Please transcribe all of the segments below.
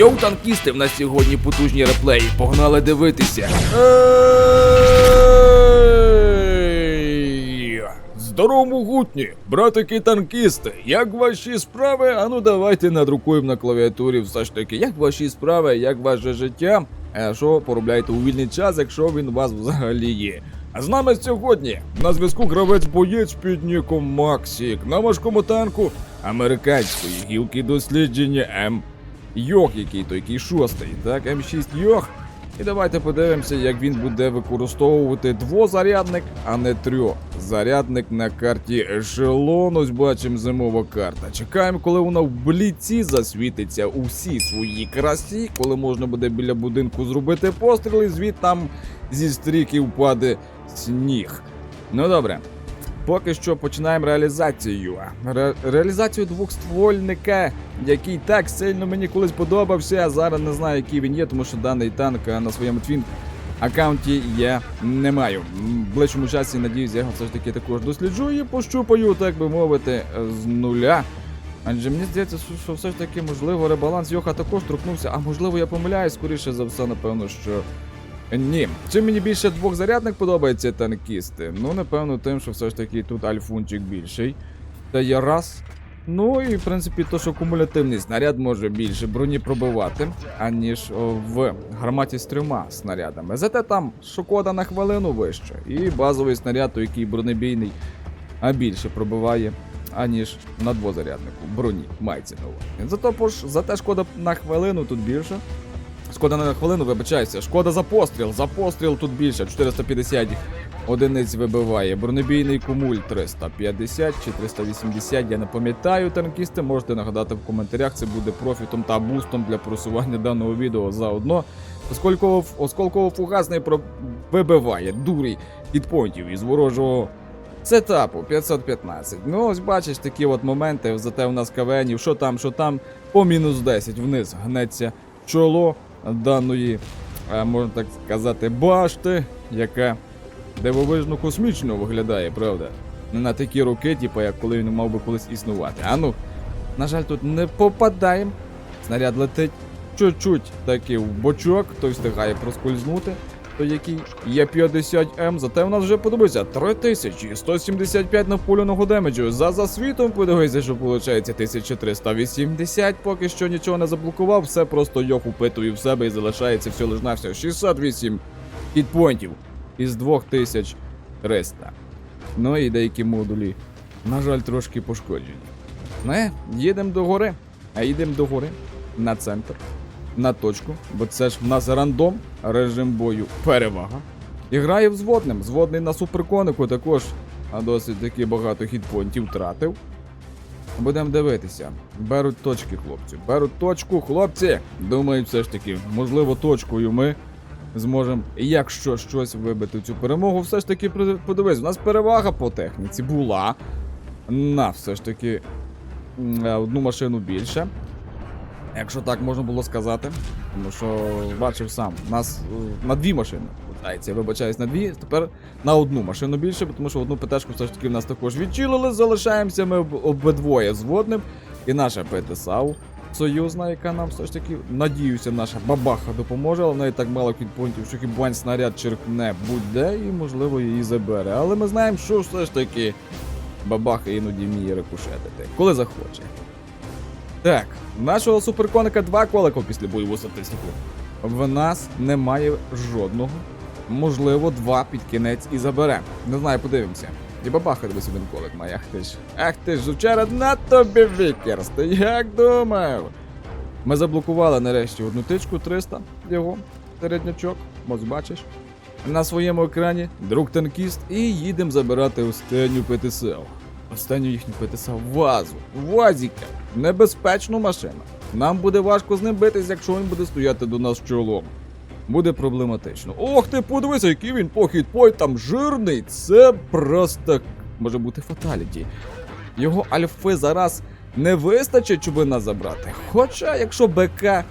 Йоу, танкісти, в нас сьогодні потужні реплеї. Погнали дивитися. Здорово, могутні! Братики танкісти! Як ваші справи? Ану давайте надрукуємо на клавіатурі все ж таки. Як ваші справи, як ваше життя? А що поробляєте у вільний час, якщо він у вас взагалі є? А з нами сьогодні на зв'язку гравець боєць під ніком Максік на важкому танку американської гілки дослідження М. Йох, який то, який шостий, так, М6 Йох. І давайте подивимося, як він буде використовувати двозарядник, а не трьохзарядник на карті Ешелон. Ось бачимо зимова карта. Чекаємо, коли вона в бліці засвітиться у всій своїй красі, коли можна буде біля будинку зробити постріл, і звідтам зі стріки впаде сніг. Ну добре. Поки що починаємо реалізацію. Ре- реалізацію двохствольника, який так сильно мені колись подобався. а Зараз не знаю, який він є, тому що даний танк е, на своєму твін аккаунті я не маю. В ближчому часі, надіюсь, я його все ж таки також досліджу і пощупаю, так би мовити, з нуля. Адже мені здається, що все ж таки, можливо, ребаланс Йоха також торкнувся, а можливо, я помиляюсь, скоріше за все, напевно, що. Ні, чим мені більше двохзарядник подобається танкісти? Ну, напевно, тим, що все ж таки тут альфунчик більший. Це є раз. Ну і в принципі, то, що кумулятивний снаряд може більше броні пробивати, аніж в гарматі з трьома снарядами. Зате там шокода на хвилину вище. І базовий снаряд, той, який бронебійний, а більше пробиває, аніж на двозаряднику. Броні мається на. Зато пош, зате шкода на хвилину тут більше. Шкода на хвилину, вибачайся. Шкода за постріл. За постріл тут більше. 450 одиниць вибиває. Бронебійний кумуль 350 чи 380. Я не пам'ятаю. Танкісти можете нагадати в коментарях. Це буде профітом та бустом для просування даного відео заодно. Оскільки осколково-фугасний про... вибиває дурий хітпойнтів із ворожого сетапу 515. Ну, ось бачиш такі от моменти. Зате у нас кавенів, що там, що там, по мінус 10 вниз гнеться чоло даної, е, можна так сказати, башти, яка дивовижно космічно виглядає, правда? Не на такі роки, типу, як коли він мав би колись існувати. А ну, на жаль, тут не попадаємо. Снаряд летить чуть-чуть таки в бочок, той встигає проскользнути. То який є 50М, зате у нас вже подобається 3175 навполюного демеджу. За засвітом подивися, що виходить 1380. Поки що нічого не заблокував, все просто йох упитує в себе і залишається все лиш на все 608 хітпойнтів із 2300. Ну і деякі модулі, на жаль, трошки пошкоджені. Не, їдемо до гори, а їдемо до гори на центр, на точку, бо це ж в нас рандом, режим бою, перевага. І грає взводним. Зводний на суперконику також досить таки багато хітпонтів втратив. Будемо дивитися. Беруть точки, хлопці. Беруть точку, хлопці. Думаю, все ж таки, можливо, точкою ми зможемо, якщо щось вибити цю перемогу. Все ж таки, подивись, у нас перевага по техніці була. На все ж таки е, одну машину більше. Якщо так можна було сказати. Тому що бачив сам, у нас е, на дві машини. Я вибачаюсь на дві, тепер на одну машину більше, тому що одну ПТшку все ж таки в нас також відчилили. Залишаємося ми обидвоє з водним. І наша ПТСАУ союзна, яка нам все ж таки, надіюся, наша бабаха допоможе, але неї так мало кітпонтів, що хіба снаряд черкне будь-де і, можливо, її забере. Але ми знаємо, що все ж таки бабаха іноді вміє рикошетити, коли захоче. Так, нашого суперконика два колика після бойову статистику. В нас немає жодного. Можливо, два під кінець і забере. Не знаю, подивимося. І бабаха дивись один колик має. Ах ти ж. Ах ти ж, вчора на тобі вікерс. Ти як думав? Ми заблокували нарешті одну тичку 300 його середнячок. Ось бачиш. На своєму екрані друг танкіст і їдемо забирати останню ПТСЛ. Останню їхню ПТСЛ вазу. Вазіка. Небезпечну машину. Нам буде важко з ним битись, якщо він буде стояти до нас чолом. Буде проблематично. Ох ти, подивися, який він похідпой там жирний. Це просто може бути фаталіті. Його альфи зараз не вистачить, щоб нас забрати. Хоча, якщо БК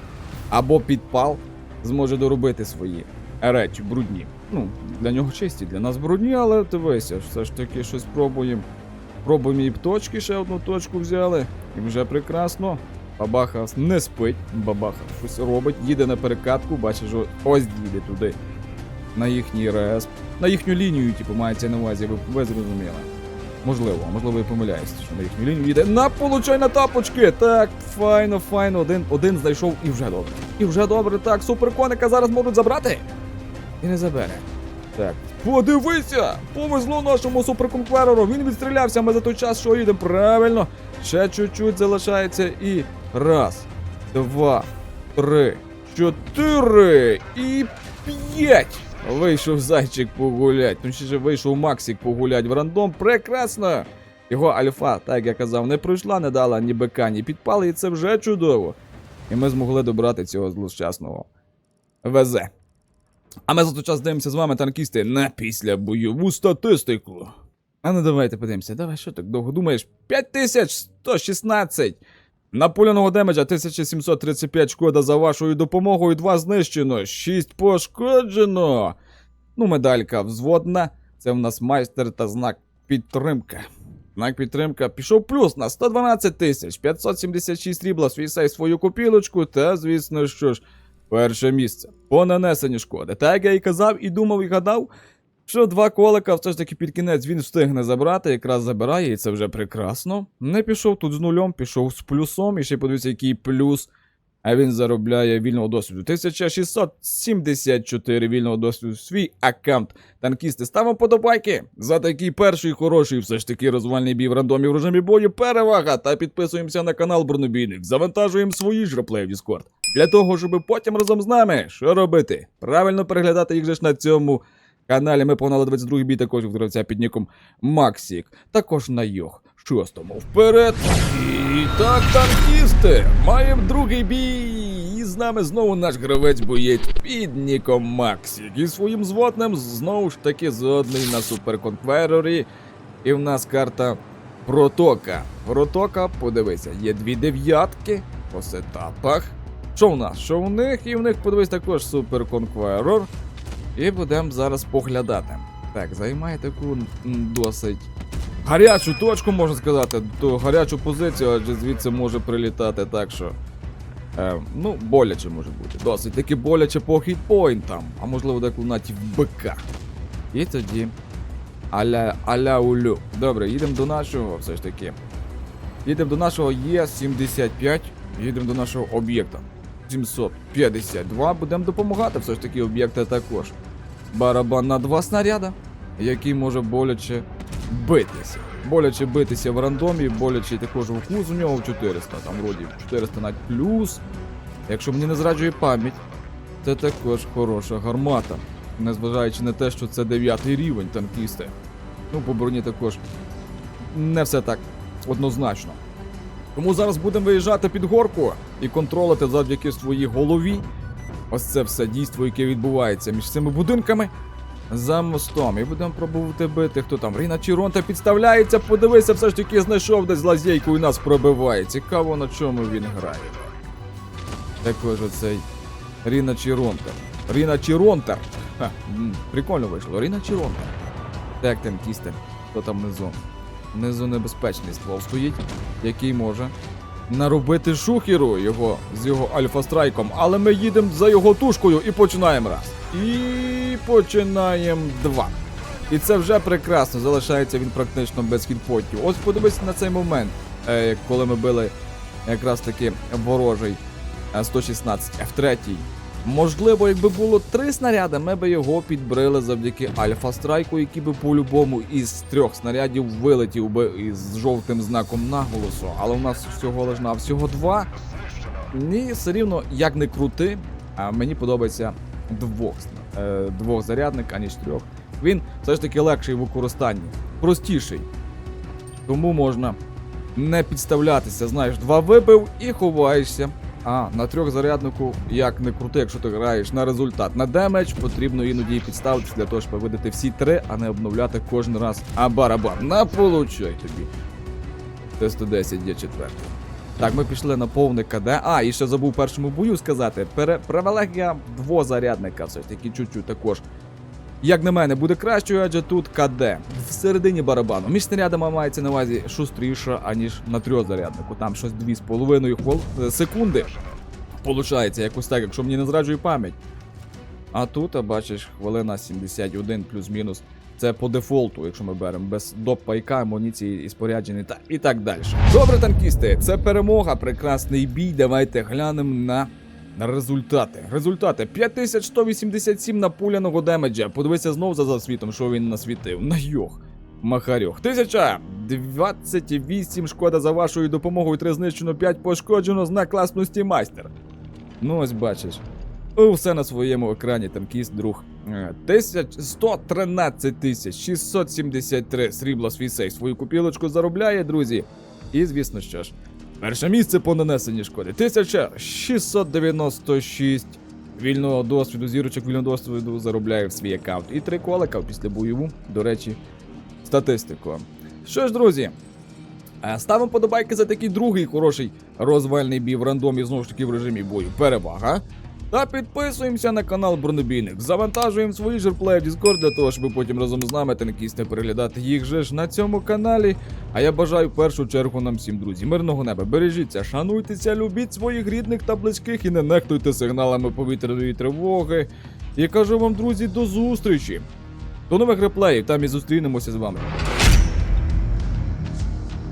або підпал зможе доробити свої речі брудні. Ну, для нього чисті, для нас брудні, але дивися, все ж таки щось пробуємо. Пробуємо і точки, ще одну точку взяли. І вже прекрасно. Бабаха не спить, бабаха щось робить, їде на перекатку, бачиш, ось їде туди. На їхній РС. На їхню лінію, типу, мається на увазі, ви, ви зрозуміли. Можливо, можливо, я помиляюсь, що на їхню лінію їде. На, получай на тапочки! Так, файно, файно, один, один знайшов і вже добре. І вже добре, так, суперконика зараз можуть забрати. І не забере. Так. Подивися! Повезло нашому суперконквереру. Він відстрілявся, ми за той час, що їдемо. Правильно. Ще чуть-чуть залишається і. Раз, два, три, чотири і п'ять. Вийшов зайчик погулять. Точніше, вийшов Максик погулять в рандом. Прекрасно! Його альфа, так як я казав, не пройшла, не дала ні бика, ні підпали, і це вже чудово. І ми змогли добрати цього злощасного ВЗ. А ми за той час дивимося з вами, танкісти, на після бойову статистику. А ну давайте подивимося. Давай, що так довго думаєш? 5116. Наполеоного демеджа 1735 шкода за вашою допомогою, 2 знищено, 6 пошкоджено. Ну, медалька взводна. Це в нас майстер та знак підтримка. Знак підтримка пішов плюс на 112 тисяч, 576 рібла свій свою копілочку, та, звісно, що ж, перше місце по нанесенню шкоди. Так я і казав, і думав, і гадав, що два колика все ж таки під кінець він встигне забрати, якраз забирає, і це вже прекрасно. Не пішов тут з нульом, пішов з плюсом, і ще подивіться, який плюс. А він заробляє вільного досвіду. 1674 вільного досвіду. Свій аккаунт. Танкісти, ставимо подобайки за такий перший хороший, все ж таки розвальний бій в рандомі в режимі бою. Перевага! Та підписуємося на канал Бронебійник. Завантажуємо свої ж реплеї в Discord. Для того, щоб потім разом з нами що робити? Правильно переглядати їх же ж на цьому каналі. Ми погнали 22 бій також гравця під ніком Максік. Також на Йох. Шостому вперед. І так, танкісти! Маємо другий бій. І з нами знову наш гравець боєць під ніком Максік. І своїм зводним знову ж таки зодний на суперконкверорі. І в нас карта Протока. Протока, подивися, є дві дев'ятки по сетапах. Що в нас? Що в них? І в них подивись також суперконкверор. І будемо зараз поглядати. Так, займає таку досить гарячу точку, можна сказати, ту гарячу позицію, адже звідси може прилітати так, що. Е, ну, боляче може бути. Досить таки боляче по хітпойнтам, а можливо деколи навіть в БК. І тоді. Аля, аля улю. Добре, їдемо до нашого, все ж таки. Їдемо до нашого Є75, їдемо до нашого об'єкта. 752. Будемо допомагати все ж таки об'єкта також. Барабан на два снаряда, який може боляче битися. Боляче битися в рандомі, боляче також вкус у нього в 400, там вроді 400 навіть плюс. Якщо мені не зраджує пам'ять, це також хороша гармата. Незважаючи на те, що це 9 рівень танкісти. Ну, по броні також не все так однозначно. Тому зараз будемо виїжджати під горку і контролити завдяки своїй голові. Ось це все дійство, яке відбувається між цими будинками за мостом. І будемо пробувати бити. Хто там? Ріна Чіронта підставляється, подивися, все ж таки знайшов десь лазейку і нас пробиває. Цікаво, на чому він грає. Також оцей Ріна Чіронта. Ріна Чіронта. Ха, прикольно вийшло. Ріна Чіронта. Так, танкісти. Хто там внизу? Внизу небезпечний ствол стоїть, який може наробити шухеру його з його альфа-страйком, але ми їдемо за його тушкою і починаємо раз. І починаємо два. І це вже прекрасно, залишається він практично без хітпотів. Ось подивись на цей момент, е, коли ми били якраз таки ворожий е, 116 F3. Можливо, якби було три снаряди, ми би його підбрили завдяки альфа-страйку, який би по-любому із трьох снарядів вилетів би із жовтим знаком наголосу. Але у нас всього лиш на всього два. Ні, все рівно, як не крути, а мені подобається двох, е, двох зарядник, аніж трьох. Він все ж таки легший в використанні, простіший. Тому можна не підставлятися. Знаєш, два вибив і ховаєшся. А на трьох заряднику, як не крути, якщо ти граєш на результат. На демедж потрібно іноді і підставитися для того, щоб видати всі три, а не обновляти кожен раз. А барабан, на получай тобі. Т-110 є четвертий. Так, ми пішли на повне КД. А, і ще забув першому бою сказати. Пере... Привілегія двозарядника все ж таки чуть-чуть також як на мене, буде кращою, адже тут КД в середині барабану. Між снарядами мається на увазі шустріша, аніж на трьохзаряднику. Там щось 2,5 хвил... е, секунди. Получається, якось так, якщо мені не зраджує пам'ять. А тут, а бачиш, хвилина 71 плюс-мінус. Це по дефолту, якщо ми беремо без доп пайка, амуніції і спорядження та і так далі. Добре, танкісти, це перемога, прекрасний бій. Давайте глянемо на результати. Результати 5187 напуляного демеджа. Подивися знов за засвітом, що він насвітив. На йох. Махарьох. 1028 шкода за вашою допомогою. 3 знищено, 5 пошкоджено, знак класності майстер. Ну ось бачиш. Все на своєму екрані, танкіст, друг. Е, 1000 113 тисяч 673 срібла свій сейф свою купілочку заробляє, друзі. І звісно що ж, перше місце по нанесенні шкоди 1696 вільного досвіду, зірочок вільного досвіду заробляє в свій аккаунт. І три колика після бойову, до речі, статистику. Що ж, друзі, е, ставимо подобайки за такий другий хороший розвальний бій в рандомі, знову ж таки в режимі бою. Перевага. Та підписуємося на канал Бронебійник. Завантажуємо свої жерплеї в Discord для того, щоб потім разом з нами танкісти переглядати їх же ж на цьому каналі. А я бажаю в першу чергу нам всім, друзі, мирного неба. Бережіться, шануйтеся, любіть своїх рідних та близьких і не нехтуйте сигналами повітряної тривоги. І кажу вам, друзі, до зустрічі! До нових реплеїв, там і зустрінемося з вами.